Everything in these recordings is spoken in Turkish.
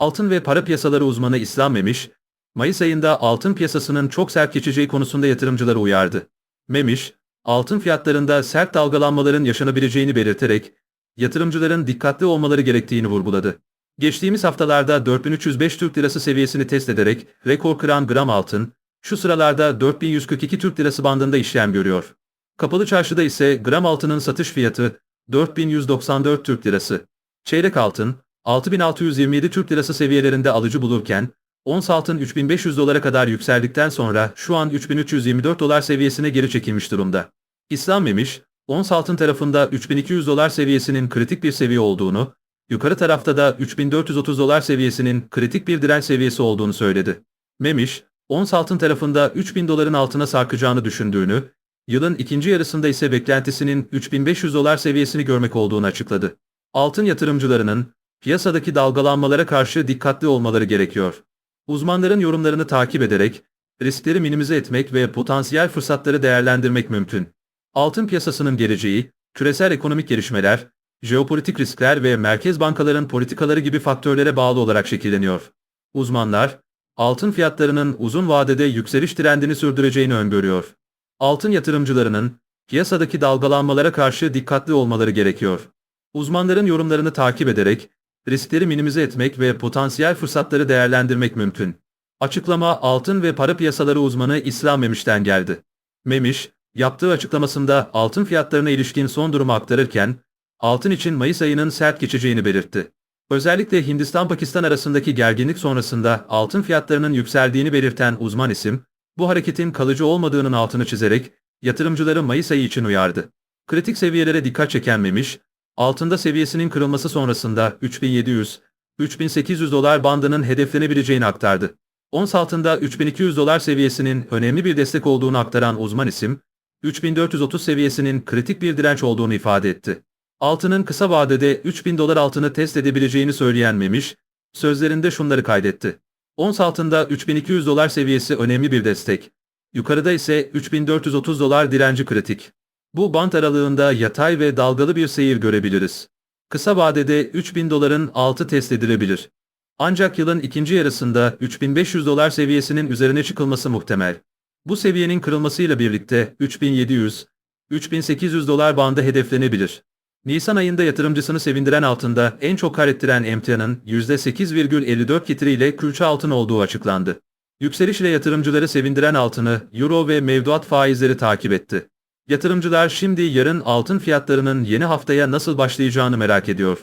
Altın ve para piyasaları uzmanı İslam Memiş, Mayıs ayında altın piyasasının çok sert geçeceği konusunda yatırımcıları uyardı. Memiş, altın fiyatlarında sert dalgalanmaların yaşanabileceğini belirterek, yatırımcıların dikkatli olmaları gerektiğini vurguladı. Geçtiğimiz haftalarda 4305 Türk Lirası seviyesini test ederek rekor kıran gram altın, şu sıralarda 4142 Türk Lirası bandında işlem görüyor. Kapalı çarşıda ise gram altının satış fiyatı 4194 Türk Lirası. Çeyrek altın 6627 Türk Lirası seviyelerinde alıcı bulurken, ons altın 3500 dolara kadar yükseldikten sonra şu an 3324 dolar seviyesine geri çekilmiş durumda. İslam Memiş, ons altın tarafında 3200 dolar seviyesinin kritik bir seviye olduğunu, yukarı tarafta da 3430 dolar seviyesinin kritik bir direnç seviyesi olduğunu söyledi. Memiş, ons altın tarafında 3000 doların altına sarkacağını düşündüğünü, yılın ikinci yarısında ise beklentisinin 3500 dolar seviyesini görmek olduğunu açıkladı. Altın yatırımcılarının piyasadaki dalgalanmalara karşı dikkatli olmaları gerekiyor. Uzmanların yorumlarını takip ederek riskleri minimize etmek ve potansiyel fırsatları değerlendirmek mümkün. Altın piyasasının geleceği, küresel ekonomik gelişmeler, jeopolitik riskler ve merkez bankaların politikaları gibi faktörlere bağlı olarak şekilleniyor. Uzmanlar, altın fiyatlarının uzun vadede yükseliş trendini sürdüreceğini öngörüyor. Altın yatırımcılarının piyasadaki dalgalanmalara karşı dikkatli olmaları gerekiyor. Uzmanların yorumlarını takip ederek riskleri minimize etmek ve potansiyel fırsatları değerlendirmek mümkün. Açıklama altın ve para piyasaları uzmanı İslam Memiş'ten geldi. Memiş, yaptığı açıklamasında altın fiyatlarına ilişkin son durumu aktarırken, altın için Mayıs ayının sert geçeceğini belirtti. Özellikle Hindistan-Pakistan arasındaki gerginlik sonrasında altın fiyatlarının yükseldiğini belirten uzman isim, bu hareketin kalıcı olmadığının altını çizerek yatırımcıları Mayıs ayı için uyardı. Kritik seviyelere dikkat çeken Memiş, altında seviyesinin kırılması sonrasında 3700-3800 dolar bandının hedeflenebileceğini aktardı. Ons altında 3200 dolar seviyesinin önemli bir destek olduğunu aktaran uzman isim, 3430 seviyesinin kritik bir direnç olduğunu ifade etti. Altının kısa vadede 3000 dolar altını test edebileceğini söyleyen Memiş, sözlerinde şunları kaydetti. Ons altında 3200 dolar seviyesi önemli bir destek. Yukarıda ise 3430 dolar direnci kritik. Bu bant aralığında yatay ve dalgalı bir seyir görebiliriz. Kısa vadede 3000 doların altı test edilebilir. Ancak yılın ikinci yarısında 3500 dolar seviyesinin üzerine çıkılması muhtemel. Bu seviyenin kırılmasıyla birlikte 3700, 3800 dolar bandı hedeflenebilir. Nisan ayında yatırımcısını sevindiren altında en çok kar ettiren emtianın %8,54 getiriyle külçe altın olduğu açıklandı. Yükseliş ile yatırımcıları sevindiren altını, euro ve mevduat faizleri takip etti. Yatırımcılar şimdi yarın altın fiyatlarının yeni haftaya nasıl başlayacağını merak ediyor.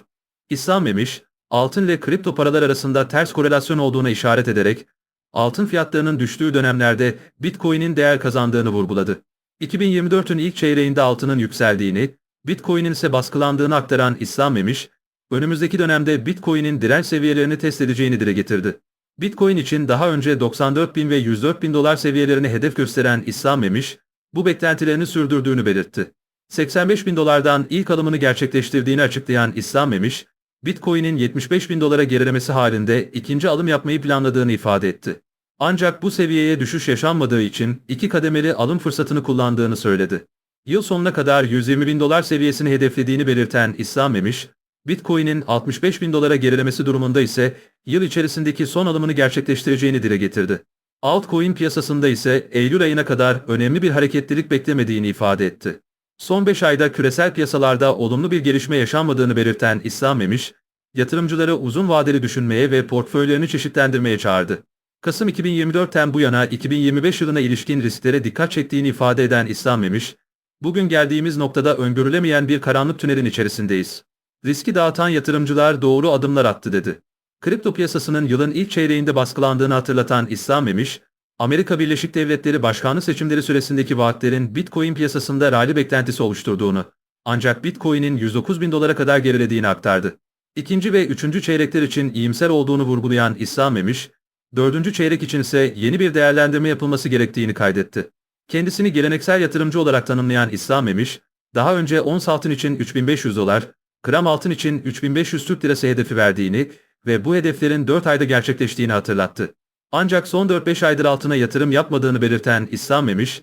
İslam Memiş, altın ile kripto paralar arasında ters korelasyon olduğuna işaret ederek, altın fiyatlarının düştüğü dönemlerde Bitcoin'in değer kazandığını vurguladı. 2024'ün ilk çeyreğinde altının yükseldiğini, Bitcoin'in ise baskılandığını aktaran İslam Memiş, önümüzdeki dönemde Bitcoin'in direnç seviyelerini test edeceğini dile getirdi. Bitcoin için daha önce 94 bin ve 104 bin dolar seviyelerini hedef gösteren İslam Memiş, bu beklentilerini sürdürdüğünü belirtti. 85 bin dolardan ilk alımını gerçekleştirdiğini açıklayan İslam Memiş, Bitcoin'in 75 bin dolara gerilemesi halinde ikinci alım yapmayı planladığını ifade etti. Ancak bu seviyeye düşüş yaşanmadığı için iki kademeli alım fırsatını kullandığını söyledi. Yıl sonuna kadar 120 bin dolar seviyesini hedeflediğini belirten İslam Memiş, Bitcoin'in 65 bin dolara gerilemesi durumunda ise yıl içerisindeki son alımını gerçekleştireceğini dile getirdi. Altcoin piyasasında ise Eylül ayına kadar önemli bir hareketlilik beklemediğini ifade etti. Son 5 ayda küresel piyasalarda olumlu bir gelişme yaşanmadığını belirten İslam Memiş, yatırımcıları uzun vadeli düşünmeye ve portföylerini çeşitlendirmeye çağırdı. Kasım 2024'ten bu yana 2025 yılına ilişkin risklere dikkat çektiğini ifade eden İslam Memiş, bugün geldiğimiz noktada öngörülemeyen bir karanlık tünelin içerisindeyiz. Riski dağıtan yatırımcılar doğru adımlar attı dedi. Kripto piyasasının yılın ilk çeyreğinde baskılandığını hatırlatan İslam Memiş, Amerika Birleşik Devletleri başkanlık seçimleri süresindeki vaatlerin Bitcoin piyasasında rally beklentisi oluşturduğunu, ancak Bitcoin'in 109 bin dolara kadar gerilediğini aktardı. İkinci ve üçüncü çeyrekler için iyimser olduğunu vurgulayan İslam Memiş, dördüncü çeyrek için ise yeni bir değerlendirme yapılması gerektiğini kaydetti. Kendisini geleneksel yatırımcı olarak tanımlayan İslam Memiş, daha önce ons altın için 3500 dolar, gram altın için 3500 Türk lirası hedefi verdiğini ve bu hedeflerin 4 ayda gerçekleştiğini hatırlattı. Ancak son 4-5 aydır altına yatırım yapmadığını belirten İslam Memiş,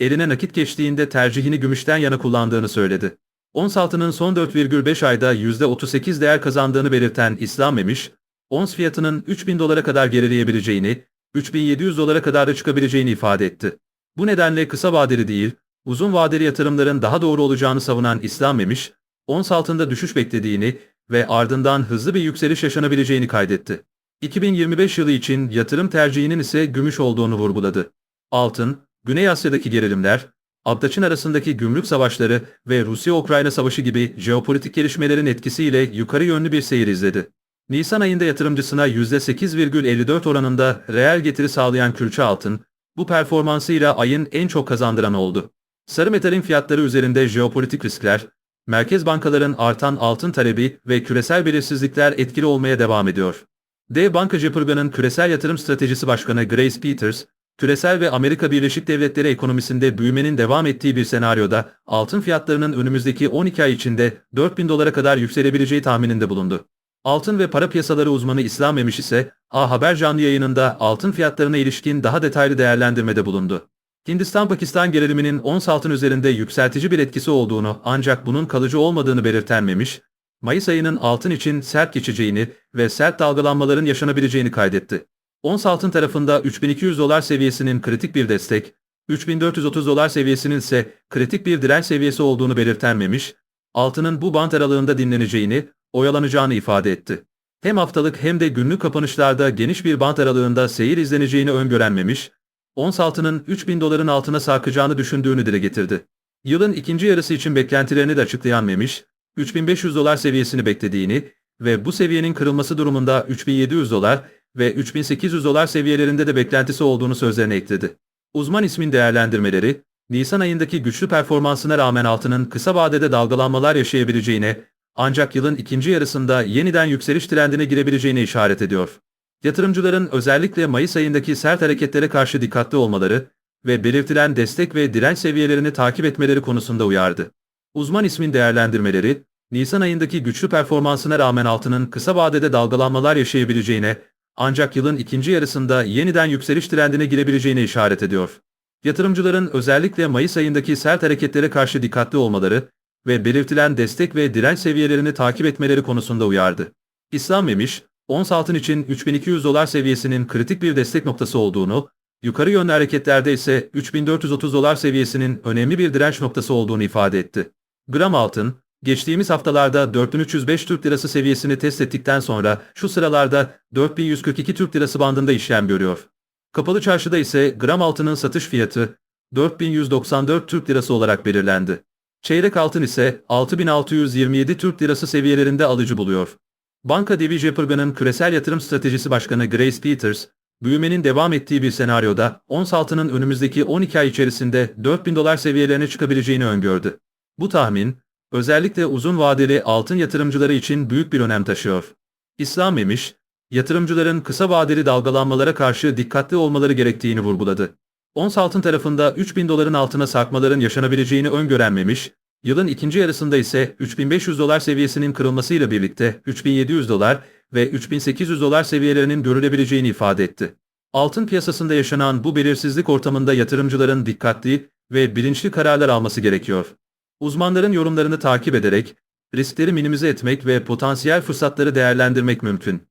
eline nakit geçtiğinde tercihini gümüşten yana kullandığını söyledi. Ons altının son 4,5 ayda %38 değer kazandığını belirten İslam Memiş, ons fiyatının 3000 dolara kadar gerileyebileceğini, 3700 dolara kadar da çıkabileceğini ifade etti. Bu nedenle kısa vadeli değil, uzun vadeli yatırımların daha doğru olacağını savunan İslam Memiş, ons altında düşüş beklediğini ve ardından hızlı bir yükseliş yaşanabileceğini kaydetti. 2025 yılı için yatırım tercihinin ise gümüş olduğunu vurguladı. Altın, Güney Asya'daki gerilimler, Abdaç'ın arasındaki gümrük savaşları ve Rusya-Ukrayna savaşı gibi jeopolitik gelişmelerin etkisiyle yukarı yönlü bir seyir izledi. Nisan ayında yatırımcısına %8,54 oranında reel getiri sağlayan külçe altın, bu performansıyla ayın en çok kazandıran oldu. Sarı metalin fiyatları üzerinde jeopolitik riskler, merkez bankaların artan altın talebi ve küresel belirsizlikler etkili olmaya devam ediyor. Dev Bankacı Pırga'nın küresel yatırım stratejisi başkanı Grace Peters, küresel ve Amerika Birleşik Devletleri ekonomisinde büyümenin devam ettiği bir senaryoda altın fiyatlarının önümüzdeki 12 ay içinde 4000 dolara kadar yükselebileceği tahmininde bulundu. Altın ve para piyasaları uzmanı İslam Memiş ise A Haber canlı yayınında altın fiyatlarına ilişkin daha detaylı değerlendirmede bulundu. Hindistan-Pakistan geriliminin ons altın üzerinde yükseltici bir etkisi olduğunu ancak bunun kalıcı olmadığını belirten Memiş, Mayıs ayının altın için sert geçeceğini ve sert dalgalanmaların yaşanabileceğini kaydetti. Ons altın tarafında 3200 dolar seviyesinin kritik bir destek, 3430 dolar seviyesinin ise kritik bir direnç seviyesi olduğunu belirten Memiş, altının bu bant aralığında dinleneceğini, oyalanacağını ifade etti. Hem haftalık hem de günlük kapanışlarda geniş bir bant aralığında seyir izleneceğini öngörenmemiş, ons altının 3000 doların altına sarkacağını düşündüğünü dile getirdi. Yılın ikinci yarısı için beklentilerini de açıklayan Memiş, 3500 dolar seviyesini beklediğini ve bu seviyenin kırılması durumunda 3700 dolar ve 3800 dolar seviyelerinde de beklentisi olduğunu sözlerine ekledi. Uzman ismin değerlendirmeleri, Nisan ayındaki güçlü performansına rağmen altının kısa vadede dalgalanmalar yaşayabileceğine, ancak yılın ikinci yarısında yeniden yükseliş trendine girebileceğine işaret ediyor. Yatırımcıların özellikle Mayıs ayındaki sert hareketlere karşı dikkatli olmaları ve belirtilen destek ve direnç seviyelerini takip etmeleri konusunda uyardı. Uzman ismin değerlendirmeleri, Nisan ayındaki güçlü performansına rağmen altının kısa vadede dalgalanmalar yaşayabileceğine, ancak yılın ikinci yarısında yeniden yükseliş trendine girebileceğine işaret ediyor. Yatırımcıların özellikle Mayıs ayındaki sert hareketlere karşı dikkatli olmaları ve belirtilen destek ve direnç seviyelerini takip etmeleri konusunda uyardı. İslam Memiş, ons altın için 3200 dolar seviyesinin kritik bir destek noktası olduğunu, yukarı yönlü hareketlerde ise 3430 dolar seviyesinin önemli bir direnç noktası olduğunu ifade etti. Gram altın, geçtiğimiz haftalarda 4305 Türk Lirası seviyesini test ettikten sonra şu sıralarda 4142 Türk Lirası bandında işlem görüyor. Kapalı çarşıda ise gram altının satış fiyatı 4194 Türk Lirası olarak belirlendi. Çeyrek altın ise 6627 Türk Lirası seviyelerinde alıcı buluyor. Banka Devi Jepergan'ın küresel yatırım stratejisi başkanı Grace Peters, büyümenin devam ettiği bir senaryoda ons altının önümüzdeki 12 ay içerisinde 4000 dolar seviyelerine çıkabileceğini öngördü. Bu tahmin, özellikle uzun vadeli altın yatırımcıları için büyük bir önem taşıyor. İslam Memiş, yatırımcıların kısa vadeli dalgalanmalara karşı dikkatli olmaları gerektiğini vurguladı. Ons altın tarafında 3000 doların altına sarkmaların yaşanabileceğini öngörenmemiş, yılın ikinci yarısında ise 3500 dolar seviyesinin kırılmasıyla birlikte 3700 dolar ve 3800 dolar seviyelerinin görülebileceğini ifade etti. Altın piyasasında yaşanan bu belirsizlik ortamında yatırımcıların dikkatli ve bilinçli kararlar alması gerekiyor. Uzmanların yorumlarını takip ederek riskleri minimize etmek ve potansiyel fırsatları değerlendirmek mümkün.